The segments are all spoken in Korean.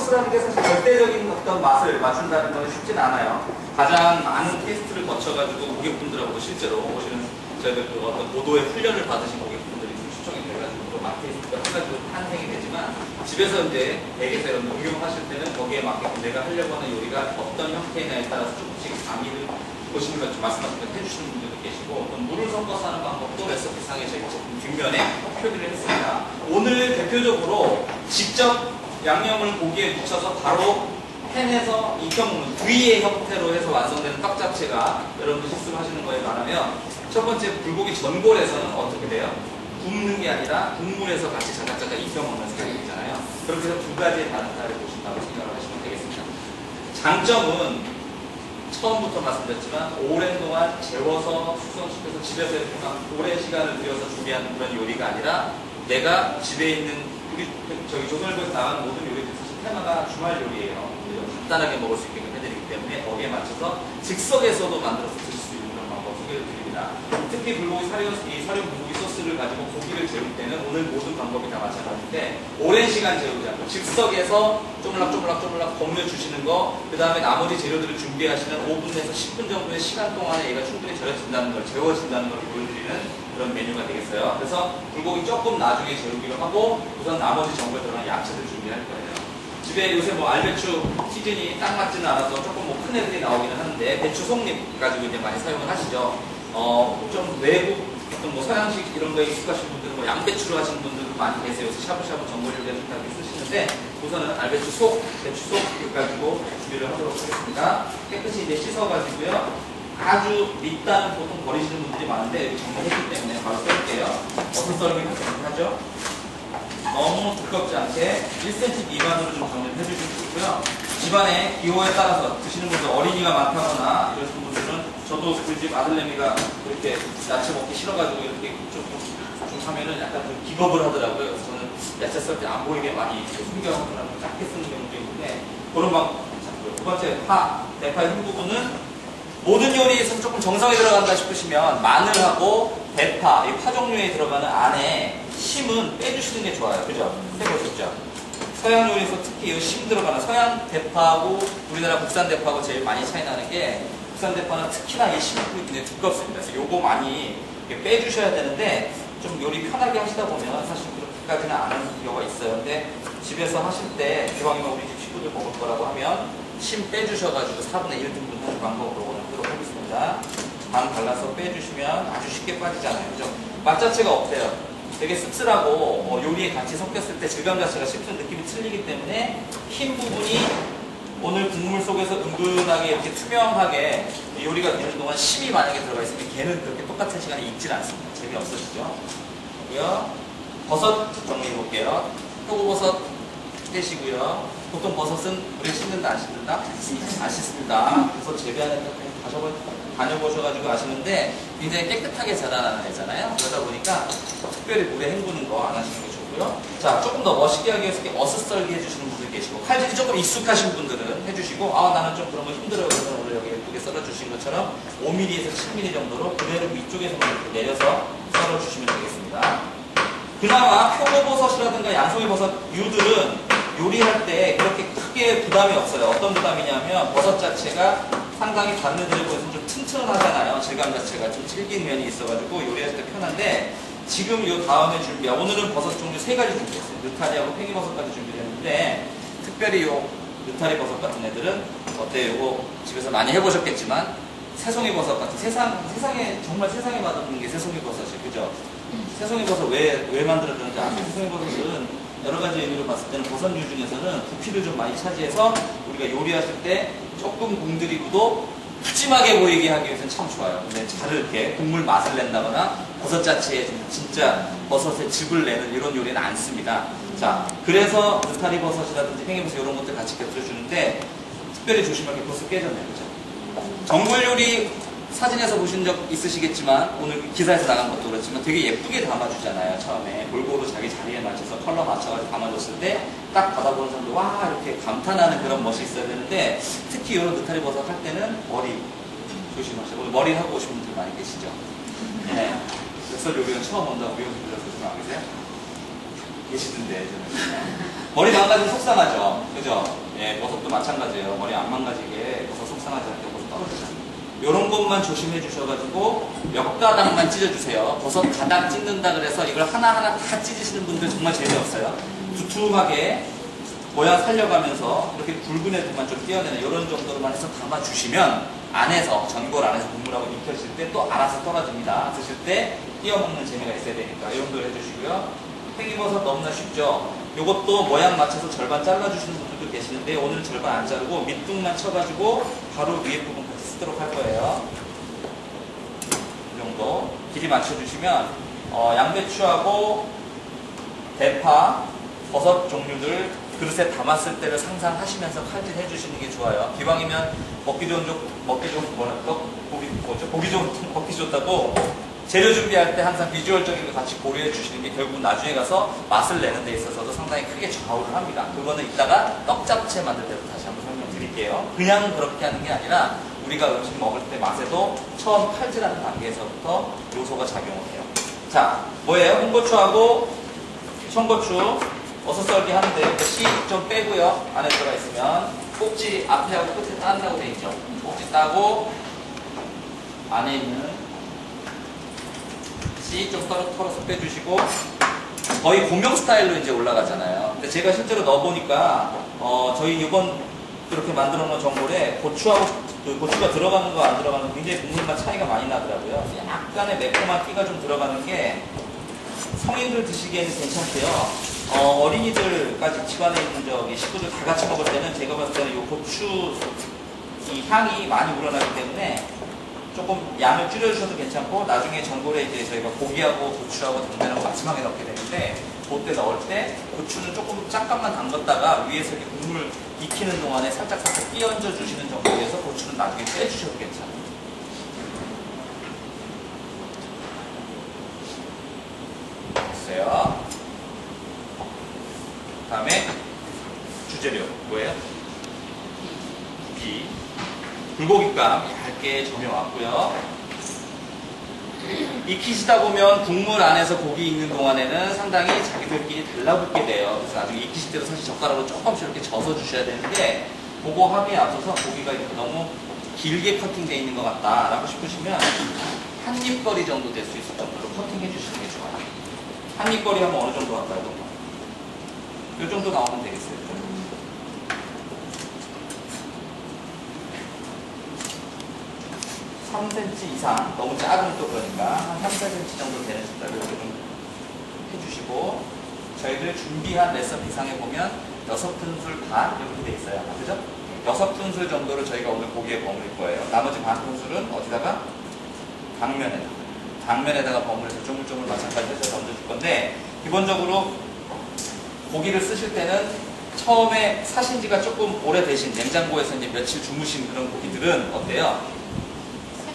소스라는 게 사실 절대적인 어떤 맛을 맞춘다는 건 쉽진 않아요. 가장 많은 테스트를 거쳐가지고 고객분들하고도 실제로 오시는 저희들 그 어떤 고도의 훈련을 받으신 고객분들이 좀 추천이 돼가지고 테스트가 해가지고 탄생이 되지만 집에서 이제 댁에서 이런 응용하실 때는 거기에 맞게 내가 하려고 하는 요리가 어떤 형태냐에 따라서 조금씩 강의를 보시는 것 말씀하신 것 해주시는 분들도 계시고 또 물을 섞어서 하는 방법도 레시피상에 저희 뒷면에 표기를 했습니다. 오늘 대표적으로 직접 양념을 고기에 묻혀서 바로 팬에서 익혀 먹는 구이의 형태로 해서 완성되는 떡 자체가 여러분들 실습하시는 거에 말하면 첫 번째 불고기 전골에서는 어떻게 돼요? 굽는 게 아니라 국물에서 같이 자작자작 익혀 먹는 스타일이잖아요. 그렇게 해서 두 가지의 다른 스타일을 보신다고 생각을 하시면 되겠습니다. 장점은 처음부터 말씀드렸지만 오랜 동안 재워서 숙성시켜서 집에서 이렇게 막 오랜 시간을 들여서 준비하는 그런 요리가 아니라 내가 집에 있는 우리 저기 조선일보에서 나가는 모든 요리들 사실 테마가 주말 요리예요. 간단하게 먹을 수 있게끔 해드리기 때문에 거기에 맞춰서 즉석에서도 만들어서 드실 수 있는 방법 드립니다. 특히 불고기 사료, 이 사료 불고기 소스를 가지고 고기를 재울 때는 오늘 모든 방법이 다 마찬가지인데 오랜 시간 재우지 않고 즉석에서 쪼물락 쪼물락 쪼물락 버무려 주시는 거, 그 다음에 나머지 재료들을 준비하시는 5분에서 10분 정도의 시간 동안에 얘가 충분히 절여진다는 걸, 재워진다는 걸 보여드리는 그런 메뉴가 되겠어요. 그래서 불고기 조금 나중에 재우기로 하고 우선 나머지 정보에 들어간 야채들 준비할 거예요. 집에 요새 뭐 알배추 시즌이 딱 맞지는 않아서 조금 뭐 큰 애들이 나오기는 하는데 배추 속잎 가지고 이제 많이 사용을 하시죠. 어, 좀 외국 어떤 뭐 서양식 이런 거에 익숙하신 분들은 뭐 양배추로 하시는 분들도 많이 계세요. 샤브샤브 전골 요리에 좋다고 쓰시는데 우선은 알배추 속, 배추 속 가지고 준비를 하도록 하겠습니다. 깨끗이 이제 씻어가지고요. 아주 밑단은 보통 버리시는 분들이 많은데 정리했기 때문에 바로 썰게요. 어떤 썰기 하죠? 너무 두껍지 않게 1cm 미만으로 좀 정리를 해주시면 좋고요. 집안의 기호에 따라서 드시는 분들 어린이가 많다거나 이러신 분들은 저도 우리 집 아들내미가 이렇게 야채 먹기 싫어가지고 이렇게 좀, 좀 하면은 약간 좀 기겁을 하더라고요. 그래서 저는 야채 썰 때 안 보이게 많이 숨겨놓고 작게 쓰는 경우도 있는데 그런 방법 잡고요. 두 번째 파, 대파 흰 부분은 모든 요리에서 조금 정성이 들어간다 싶으시면 마늘하고 대파, 이 파 종류에 들어가는 안에 심은 빼주시는 게 좋아요. 그죠? 해보셨죠? 서양 요리에서 특히 이심 들어가는 서양 대파하고 우리나라 국산 대파하고 제일 많이 차이 나는 게 국산 대파는 특히나 이 심이 굉장히 두껍습니다. 그래서 요거 많이 빼주셔야 되는데 좀 요리 편하게 하시다 보면 사실 그렇게까지는 안 하는 경우가 있어요. 근데 집에서 하실 때 기왕이면 우리 집 식구들 먹을 거라고 하면 심 빼주셔가지고 4분의 1 등분 하는 방법으로 오늘 하도록 하겠습니다. 반 갈라서 빼주시면 아주 쉽게 빠지잖아요. 그죠? 맛 자체가 어때요? 되게 씁쓸하고 뭐 요리에 같이 섞였을 때 질감 자체가 씹히는 느낌이 틀리기 때문에 흰 부분이 오늘 국물 속에서 은근하게 이렇게 투명하게 요리가 되는 동안 심이 만약에 들어가 있으면 걔는 그렇게 똑같은 시간에 익질 않습니다. 재미없어지죠. 그리고요. 버섯 정리해 볼게요. 표고버섯 떼시고요. 보통 버섯은 물에 씻는다 안 씻는다? 안 씻습니다. 그래서 재배하는 다녀보셔가지고 아시는데 굉장히 깨끗하게 자라나는 애잖아요. 그러다 보니까 특별히 물에 헹구는 거 안 하시는 게 좋고요. 자, 조금 더 멋있게 하기 위해서 어슷썰기 해주시는 분들 계시고 칼질이 조금 익숙하신 분들은 해주시고 아 나는 좀 그런 거 힘들어요. 그래서 오늘 여기 예쁘게 썰어주신 것처럼 5mm에서 7mm 정도로 그대로 위쪽에서만 이렇게 내려서 썰어주시면 되겠습니다. 그나마 표고버섯이라든가 양송이버섯 유들은 요리할 때 그렇게 크게 부담이 없어요. 어떤 부담이냐면 버섯 자체가 상당히 다른 애들에 비해서 좀 튼튼하잖아요. 질감 자체가 좀 질긴 면이 있어가지고 요리할 때 편한데 지금 요 다음에 준비한 오늘은 버섯 종류 세 가지 준비했어요. 느타리하고 팽이버섯까지 준비를 했는데 특별히 요 느타리 버섯 같은 애들은 어때요? 요거 집에서 많이 해보셨겠지만 새송이 버섯 같은 세상 세상에 정말 세상에 맛없는 게 새송이 버섯이 그죠? 새송이 버섯 왜, 왜 만들었는지 아세요? 새송이 버섯은 여러 가지 의미로 봤을 때는 버섯류 중에서는 부피를 좀 많이 차지해서 우리가 요리하실 때 조금 공들이고도 푸짐하게 보이게 하기 위해서는 참 좋아요. 근데 잘 이렇게 국물 맛을 낸다거나 버섯 자체에 좀 진짜 버섯의 즙을 내는 이런 요리는 안 씁니다. 자, 그래서 느타리 버섯이라든지 팽이버섯 이런 것들 같이 곁들여주는데 특별히 조심할 게 벌써 깨졌네요. 그죠? 정글 요리 사진에서 보신 적 있으시겠지만 오늘 기사에서 나간 것도 그렇지만 되게 예쁘게 담아주잖아요 처음에 골고루 자기 자리에 맞춰서 컬러 맞춰가지고 담아줬을 때 딱 받아보는 사람들 와 이렇게 감탄하는 그런 멋이 있어야 되는데 특히 이런 느타리 버섯 할 때는 머리 조심하시고 오늘 머리 하고 오신 분들 많이 계시죠 네. 뱃살 요리는 처음 온다고 미용실 들어서 좀안 계세요? 계시던데. 머리 망가지면 속상하죠. 그죠? 예, 버섯도 마찬가지예요. 머리 안 망가지게 버섯 속상하지 않게 버섯 떨어지잖아요. 요런 것만 조심해 주셔가지고 몇 가닥만 찢어주세요. 버섯 가닥 찢는다 그래서 이걸 하나하나 다 찢으시는 분들 정말 재미없어요. 두툼하게 모양 살려가면서 이렇게 굵은 애들만 좀 띄어내는 이런 정도로만 해서 담아주시면 안에서 전골 안에서 국물하고 익혀질 때 또 알아서 떨어집니다. 드실 때 띄어먹는 재미가 있어야 되니까 이 정도로 해주시고요. 팽이버섯 너무나 쉽죠? 이것도 모양 맞춰서 절반 잘라주시는 분들도 계시는데 오늘 절반 안 자르고 밑둥만 쳐가지고 바로 위에 부분 같이 쓰도록 할 거예요. 이 정도 길이 맞춰주시면 어, 양배추하고 대파, 버섯 종류들 그릇에 담았을 때를 상상하시면서 칼질 해주시는 게 좋아요. 기왕이면 먹기 좋은 쪽 먹기 좋은 뭐라 보기 뭐죠? 보기 좋은 먹기 좋다고 재료 준비할 때 항상 비주얼적인 거 같이 고려해 주시는 게 결국 나중에 가서 맛을 내는 데 있어서도 상당히 크게 좌우를 합니다. 그거는 이따가 떡 잡채 만들 때도 다시 한번 설명드릴게요. 그냥 그렇게 하는 게 아니라 우리가 음식 먹을 때 맛에도 처음 칼질하는 단계에서부터 요소가 작용을 해요. 자, 뭐예요? 홍고추하고 청고추 어서 썰기 하는데 씨 좀 빼고요. 안에 들어가 있으면 꼭지 앞에하고 끝에 딴다고 돼 있죠. 꼭지 따고 안에 있는 씨좀 털어, 털어서 빼주시고 거의 공명 스타일로 이제 올라가잖아요. 근데 제가 실제로 넣어보니까 어, 저희 이번 이렇게 만들어 놓은 전골에 고추하고 그 고추가 들어가는 거 안 들어가는 거 굉장히 국물맛 차이가 많이 나더라고요. 약간의 매콤한 끼가 좀 들어가는 게 성인들 드시기에는 괜찮고요. 어, 린이들까지 집안에 있는 저기 식구들 다 같이 먹을 때는 제가 봤을 때는 이 고추 이 향이 많이 우러나기 때문에 조금 양을 줄여주셔도 괜찮고 나중에 전골에 이제 저희가 고기하고 고추하고 당면하고 마지막에 넣게 되는데 그때 넣을 때 고추는 조금 잠깐만 담갔다가 위에서 이렇게 국물 익히는 동안에 살짝 살짝 끼얹어 주시는 정도에서 고추는 나중에 빼주셔도 괜찮아요. 됐어요. 다음에 주재료 뭐예요? 비 불고기감 얇게 점여왔고요. 익히시다 보면 국물 안에서 고기 익는 동안에는 상당히 자기들끼리 달라붙게 돼요. 그래서 나중에 익히실 때도 사실 젓가락으로 조금씩 이렇게 져서 주셔야 되는데 그거 하기에 앞서서 고기가 이렇게 너무 길게 커팅되어 있는 것 같다라고 싶으시면 한 입거리 정도 될 수 있을 정도로 커팅해 주시는 게 좋아요. 한 입거리 하면 어느 정도 할까요? 이 정도 나오면 되겠어요. 3cm 이상, 너무 작으면 또 그러니까 한 3, 4cm 정도 되는 이렇게 좀 해주시고 저희들 준비한 레시피상에 보면 6큰술 반 이렇게 돼 있어요. 그죠? 6큰술 정도를 저희가 오늘 고기에 버무릴 거예요. 나머지 반 큰술은 어디다가? 당면에다가. 당면에다가 버무려서 조물조물 마찬가지로 해서 얹어줄 건데 기본적으로 고기를 쓰실 때는 처음에 사신 지가 조금 오래되신 냉장고에서 이제 며칠 주무신 그런 고기들은 어때요?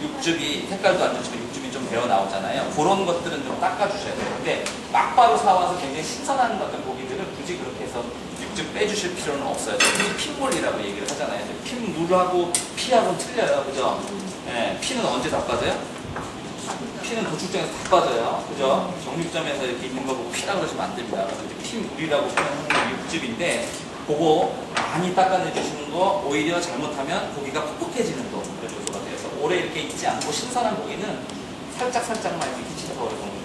육즙이 색깔도 안 좋지만 육즙이 좀 배어 나오잖아요. 그런 것들은 좀 닦아주셔야 돼요. 근데 막바로 사와서 굉장히 신선한 어떤 고기들은 굳이 그렇게 해서 육즙 빼주실 필요는 없어요. 특히 핏물이라고 얘기를 하잖아요. 핏물하고 피하고는 틀려요. 그죠? 예, 피는 언제 다 빠져요? 피는 도축장에서 다 빠져요. 그죠? 정육점에서 이렇게 있는 거 보고 피라고 그러시면 안 됩니다. 그래서 피물이라고 표현하는 게 육즙인데 그거 많이 닦아내 주시는 거 오히려 잘못하면 고기가 퍽퍽해지는 거 오래 이렇게 익지 않고 신선한 고기는 살짝 살짝만 이렇게 키친타올에